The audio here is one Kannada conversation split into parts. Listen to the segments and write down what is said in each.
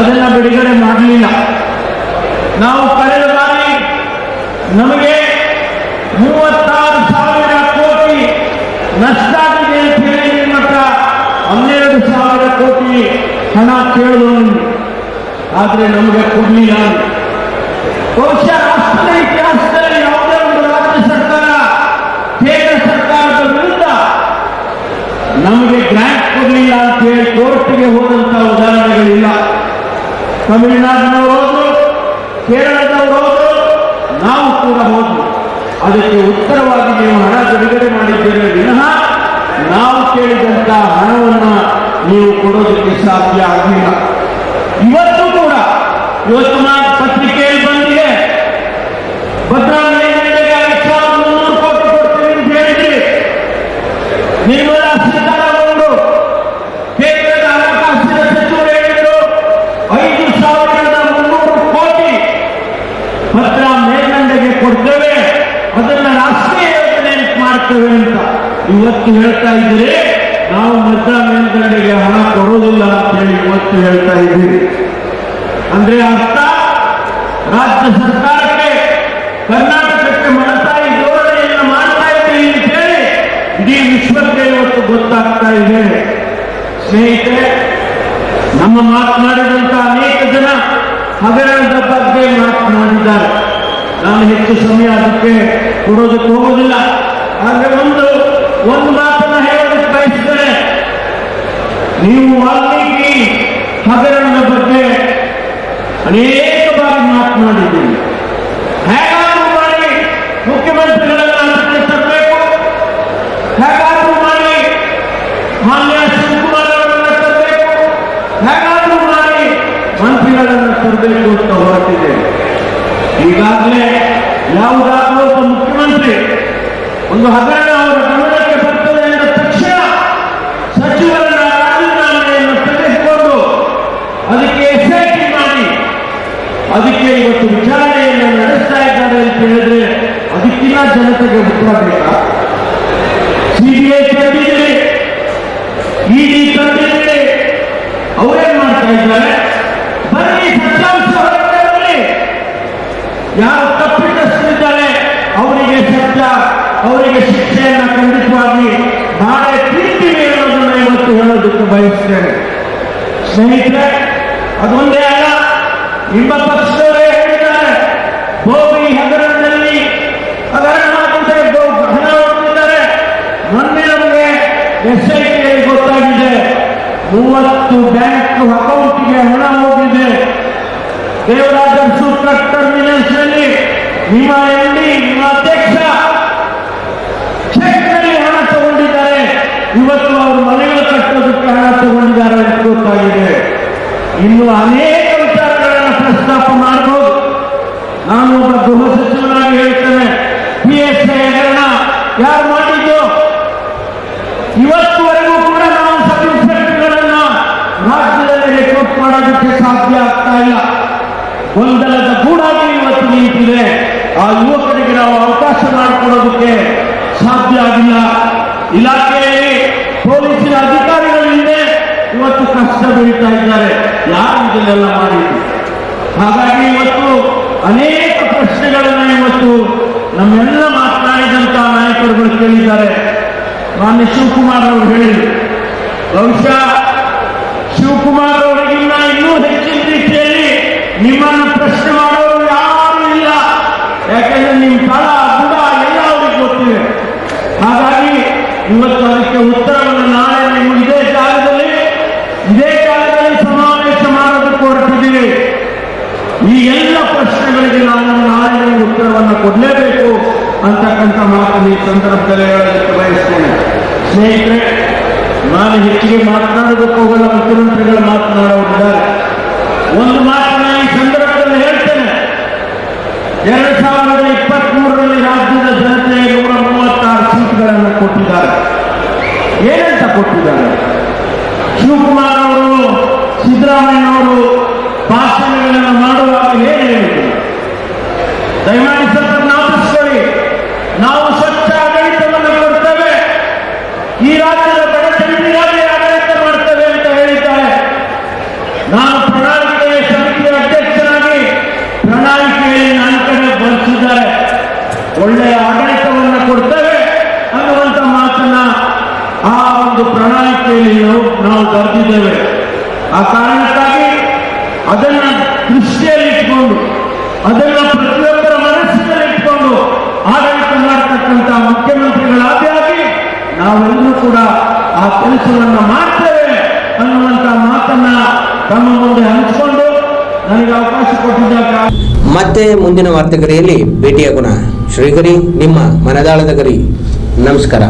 ಅದನ್ನ ಬಿಡುಗಡೆ ಮಾಡಲಿಲ್ಲ. ನಾವು ಕಳೆದ ಬಾರಿ ನಮಗೆ ಮೂವತ್ತಾರು ಸಾವಿರ ಕೋಟಿ ನಷ್ಟ ಆಗಿದೆ ಅಂತ ಹೇಳಿ ನಿಮ್ಮ ಹನ್ನೆರಡು ಸಾವಿರ ಕೋಟಿ ಹಣ ಕೇಳಿದ್ರು ಆದರೆ ನಮಗೆ ಕೊಡಲಿಲ್ಲ. ಬಹುಶಃ ರಾಷ್ಟ್ರದ ಇತಿಹಾಸದಲ್ಲಿ ಯಾವುದೇ ಒಂದು ರಾಜ್ಯ ಸರ್ಕಾರ, ಕೇಂದ್ರ ಸರ್ಕಾರದ ವಿರುದ್ಧ ನಮಗೆ ಗ್ರಾಂಟ್ ಕೊಡಲಿಲ್ಲ ಅಂತ ಹೇಳಿ ಕೋರ್ಟ್ಗೆ ಹೋದಂತ ಉದಾಹರಣೆಗಳಿಲ್ಲ. ತಮಿಳುನಾಡಿನವರು ಹೋದ್ರು, ಕೇರಳದವರು ಹೋದ್ರು, ನಾವು ಕೂಡ ಹೋದ್ರು ಅದಕ್ಕೆ ಉತ್ತರವಾಗಿ ನೀವು ಹಣ ಬಿಡುಗಡೆ ಮಾಡಿದ್ದೇನೆ ವಿನಃ ನಾವು ಕೇಳಿದಂತ ಹಣವನ್ನು ನೀವು ಕೊಡೋದಕ್ಕೆ ಸಾಧ್ಯ ಆಗಲಿಲ್ಲ. ಇವತ್ತು ಕೂಡ ಇವತ್ತು ನಾನು ಪತ್ರಿಕೆಯಲ್ಲಿ ಬಂದಿದೆ ಭದ್ರಾ ಮೇಲ್ಗಡೆಗೆ ಐದು ಸಾವಿರದ ಮುನ್ನೂರು ಕೋಟಿ ಕೊಡ್ತೀವಿ ಅಂತ ಹೇಳಿದ್ರಿ ನಿರ್ಮಲಾ ಸೀತಾರಾಮನ್ ಕೇಂದ್ರದ ಹಣಕಾಸಿನ ಸಚಿವರು ಹೇಳಿದರು ಐದು ಸಾವಿರದ ಮುನ್ನೂರು ಕೋಟಿ ಭದ್ರ ಮೇಲ್ದಂಡೆಗೆ ಕೊಡ್ತೇವೆ ಅದನ್ನ ರಾಷ್ಟ್ರೀಯ ಅಂತ ಮಾಡ್ತೇವೆ ಅಂತ. ಇವತ್ತು ಹೇಳ್ತಾ ಇದ್ದೀರಿ. ನಾವು ಮದ್ರಾ ಮೇಲ್ದಂಡೆಗೆ ಹಣ ಕೊಡೋದಿಲ್ಲ ಅಂತ ಹೇಳಿ ಇವತ್ತು ಹೇಳ್ತಾ ಇದ್ದೀರಿ. ಅಂದ್ರೆ ಅರ್ಥ? ರಾಜ್ಯ ಸರ್ಕಾರಕ್ಕೆ ಕರ್ನಾಟಕಕ್ಕೆ ಮಾಡ್ತಾ ಧೋರಣೆಯನ್ನು ಮಾಡ್ತಾ ಇದ್ದೀರಿ ಅಂತ ಹೇಳಿ ಇಡೀ ವಿಶ್ವಕ್ಕೆ ಇವತ್ತು ಗೊತ್ತಾಗ್ತಾ ಇದೆ. ಸ್ನೇಹಿತರೆ, ನಮ್ಮ ಮಾತನಾಡಿದಂತ ಅನೇಕ ಜನ ಹಗರಣದ ಬಗ್ಗೆ ಮಾತನಾಡಿದ್ದಾರೆ. ನಾನು ಹೆಚ್ಚು ಸಮಯ ಅದಕ್ಕೆ ಕೊಡೋದಕ್ಕೆ ಹೋಗೋದಿಲ್ಲ ಆದರೆ ಒಂದು ಒಂದು ಮಾತನ್ನ ಹೇಳೋದಕ್ಕೆ ಬಯಸಿದರೆ, ನೀವು ವಾಲ್ಮೀಕಿ ಹಗರಣದ ಬಗ್ಗೆ ಅನೇಕ ಬಾರಿ ಮಾತನಾಡಿದ್ದೀರಿ. ಹೇಗಾದ್ರೂ ಮಾಡಿ ಮುಖ್ಯಮಂತ್ರಿಗಳನ್ನ ತರಬೇಕು ಹೇಗಾದ್ರೂ ಮಾಡಿ ಮಾನ್ಯ ಶಿವಕುಮಾರ್ ಅವರನ್ನ ತರಬೇಕು. ಹೇಗಾದ್ರೂ ಮಾಡಿ ಮಂತ್ರಿಗಳನ್ನ ತರಬೇಕು ಅಂತ ಹೊರಟಿದೆ ಈಗಾಗಲೇ ಯಾವುದಾದ್ರೂ ಒಬ್ಬ ಮುಖ್ಯಮಂತ್ರಿ ಒಂದು ಹಗರಣ ಅವರ ಗಮನಕ್ಕೆ ಬರ್ತದೆ ಎಂದ ತಕ್ಷಣ ಸಚಿವರ ರಾಜೀನಾಮೆಯನ್ನು ತೆಗೆದುಕೊಂಡು ಅದಕ್ಕೆ ಎಸ್ಐಟಿ ಮಾಡಿ ಅದಕ್ಕೆ ಇವತ್ತು ವಿಚಾರಣೆಯನ್ನು ನಡೆಸ್ತಾ ಇದ್ದಾರೆ ಅಂತ ಹೇಳಿದ್ರೆ ಅದಕ್ಕಿನ್ನ ಜನತೆಗೆ ಉತ್ತರ ಬೇಕಾ? ಸಿಬಿಐ ಅವರಿಗೆ ಶಿಕ್ಷೆಯನ್ನು ಖಂಡಿತವಾಗಿ ನಾಳೆ ತಿಳಿತೀವಿ ಅನ್ನೋದನ್ನು ಇವತ್ತು ಹೇಳೋದಕ್ಕೆ ಬಯಸ್ತೇನೆ. ಸ್ನೇಹಿತರೆ ಅದೊಂದೇ ಅಲ್ಲ ನಿಮ್ಮ ಪಕ್ಷದವರೇ ಹೇಳಿದ್ದಾರೆ. ಗೋಪಿ ಹಗರಣದಲ್ಲಿ ಹಗರಣ ಹಣ ಹೊಂದಿದ್ದಾರೆ ಮೊನ್ನೆ ನಮಗೆ ಎಸ್ ಐ ಟಿ ಗೊತ್ತಾಗಿದೆ, ಮೂವತ್ತು ಬ್ಯಾಂಕ್ ಅಕೌಂಟ್ಗೆ ಹಣ ಹೋಗಿದೆ. ದೇವರಾಜ ಸೂತ್ರ ಟರ್ಮಿನಲ್ಸ್ನಲ್ಲಿ ನಿಮ್ಮ ಎಂ ಡಿ ನಿಮ್ಮ ಅಧ್ಯಕ್ಷ ಚೆಕ್ನಲ್ಲಿ ಹಣ ತಗೊಂಡಿದ್ದಾರೆ ಇವತ್ತು ಅವರು ಮನೆಗಳ ಕಟ್ಟೋದಕ್ಕೆ ಹಣ ತಗೊಂಡಿದ್ದಾರೆ ಅಂತ ಗೊತ್ತಾಗಿದೆ. ಇನ್ನು ಅನೇಕ ವಿಚಾರಗಳನ್ನು ಪ್ರಸ್ತಾಪ ಮಾಡಬಹುದು. ನಾನು ಒಬ್ಬ ಗೃಹ ಸಚಿವನಾಗಿ ಹೇಳ್ತೇನೆ. ಪಿ ಎಸ್ ಐ ಹಗರಣ, ಯಾರು ಮಾಡಿದ್ದು? ಇವತ್ತುವರೆಗೂ ಕೂಡ ನಾವು ಸಬ್ ರಾಜ್ಯದಲ್ಲಿ ರಿಕ್ರೂಟ್ ಮಾಡೋದಕ್ಕೆ ಸಾಧ್ಯ ಆಗ್ತಾ ಇಲ್ಲ. ಗೊಂದಲದ ಗೂಡಾಗಿ ಇವತ್ತು ನಿಂತಿದೆ. ಆ ಯುವಕರಿಗೆ ನಾವು ಅವಕಾಶ ಮಾಡಿಕೊಡೋದಕ್ಕೆ ಸಾಧ್ಯ ಆಗಿಲ್ಲ. ಇಲಾಖೆಯಲ್ಲಿ ಪೊಲೀಸಿನ ಅಧಿಕಾರಿಗಳಿಂದ ಇವತ್ತು ಕಷ್ಟ ಬೀಳ್ತಾ ಇದ್ದಾರೆ. ಯಾರು ಇದನ್ನೆಲ್ಲ ಮಾಡಿದ್ರು ಹಾಗಾಗಿ ಇವತ್ತು ಅನೇಕ ಪ್ರಶ್ನೆಗಳನ್ನು ಇವತ್ತು ನಮ್ಮೆಲ್ಲ ಮಾತನಾಡಿದಂತ ನಾಯಕರುಗಳು ಕೇಳಿದ್ದಾರೆ. ಮಾನ್ಯ ಶಿವಕುಮಾರ್ ಅವರು ಹೇಳಿದರು ಬಹುಶಃ ಶಿವಕುಮಾರ್ ಅವರಿಗಿನ್ನ ಇನ್ನೂ ಹೆಚ್ಚಿನ ರೀತಿಯಲ್ಲಿ ನಿಮ್ಮನ್ನು ಪ್ರಶ್ನೆ ಮಾಡೋರು ಯಾರು ಇಲ್ಲ. ಯಾಕಂದ್ರೆ ನಿಮ್ಮ ತಳ ಬುಡ ಎಲ್ಲ ಅವ್ರಿಗೆ ಗೊತ್ತಿದೆ. ಹಾಗಾಗಿ ಇವತ್ತು ಅದಕ್ಕೆ ಉತ್ತರವನ್ನು ನಾಳೆ ನೀವು ಇದೇ ಜಾಗದಲ್ಲಿ ಇದೇ ಜಾಗದಲ್ಲಿ ಸಮಾವೇಶ ಮಾಡೋದಕ್ಕೆ ಹೊರಟಿದ್ದೀವಿ ಈ ಎಲ್ಲ ಪ್ರಶ್ನೆಗಳಿಗೆ ನಾವು ನಾಳೆ ಉತ್ತರ ಉತ್ತರವನ್ನು ಕೊಡಲೇಬೇಕು ಮಾತನ್ನು ಈ ಸಂದರ್ಭದಲ್ಲಿ ಹೇಳಲಿಕ್ಕೆ ಬಯಸ್ತೇನೆ. ಸ್ನೇಹಿತರೆ, ನಾನು ಹೆಚ್ಚಿಗೆ ಮಾತನಾಡಬೇಕು ಮುಖ್ಯಮಂತ್ರಿಗಳು ಮಾತನಾಡೋರಿದ್ದಾರೆ ಒಂದು ಮಾತನ್ನ ಈ ಸಂದರ್ಭದಲ್ಲಿ ಹೇಳ್ತೇನೆ. ಎರಡು ಸಾವಿರದ ಇಪ್ಪತ್ತ್ ಮೂರರಲ್ಲಿ ರಾಜ್ಯದ ಜನತೆ ನೂರ ಮೂವತ್ತಾರು ಸೀಟ್ಗಳನ್ನು ಕೊಟ್ಟಿದ್ದಾರೆ. ಏನಂತ ಕೊಟ್ಟಿದ್ದಾರೆ? ಶಿವಕುಮಾರ್ ಅವರು, ಸಿದ್ದರಾಮಯ್ಯ ಅವರು ಭಾಷಣಗಳನ್ನು ಮಾಡುವಾಗ ಏನು ಹೇಳಿದ್ರು? ದಯಮಾಡಿ ಸ್ವಲ್ಪ ನಾಪಿಸ್ಕೊಳ್ಳಿ ನಾವು ಸ್ವಚ್ಛ ಆಡಳಿತವನ್ನು ಕೊಡ್ತೇವೆ ಈ ರಾಜ್ಯದ ಬಡ ಆಡಳಿತ ಮಾಡ್ತೇವೆ ಅಂತ ಹೇಳಿದ್ದಾರೆ. ನಾನು ಪ್ರಣಾಳಿಕೆಯ ಸಮಿತಿಯ ಅಧ್ಯಕ್ಷರಾಗಿ ಪ್ರಣಾಳಿಕೆಯಲ್ಲಿ ನಾಲ್ಕನೇ ಬರೆಸಿದ್ದಾರೆ. ಒಳ್ಳೆಯ ಆಡಳಿತವನ್ನು ಕೊಡ್ತೇವೆ ಅನ್ನುವಂತ ಮಾತನ್ನ ಆ ಒಂದು ಪ್ರಣಾಳಿಕೆಯಲ್ಲಿ ನಾವು ನಾವು ಬರೆದಿದ್ದೇವೆ. ಆ ಕಾರಣಕ್ಕಾಗಿ ಅದನ್ನ ದೃಷ್ಟಿಯಲ್ಲಿ ಇಟ್ಕೊಂಡು ಅದನ್ನ ನಾವೆಲ್ಲರೂ ಕೂಡ ಆ ಕೆಲಸವನ್ನು ಮಾಡ್ತೇವೆ ಅನ್ನುವಂತ ಮಾತನ್ನ ತಮ್ಮ ಮುಂದೆ ಹಂಚಿಕೊಂಡು ನನಗೆ ಅವಕಾಶ ಕೊಟ್ಟಿದ್ದಾಗ ಮತ್ತೆ ಮುಂದಿನ ವಾರ್ತೆಗರಿಯಲ್ಲಿ ಭೇಟಿಯಾಗೋಣ ಶ್ರೀಗರಿ ನಿಮ್ಮ ಮನದಾಳದ ಗರಿ. ನಮಸ್ಕಾರ.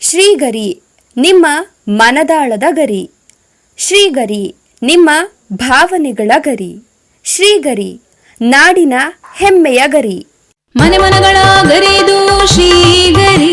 ಶ್ರೀಗರಿ ನಿಮ್ಮ ಮನದಾಳದ ಗರಿ. ಶ್ರೀಗರಿ ನಿಮ್ಮ ಭಾವನೆಗಳ ಗರಿ. ಶ್ರೀಗರಿ ನಾಡಿನ ಹೆಮ್ಮೆಯ ಗರಿ. ಮನೆ ಮನಗಳ ಗರಿದು ಶ್ರೀಗರಿ.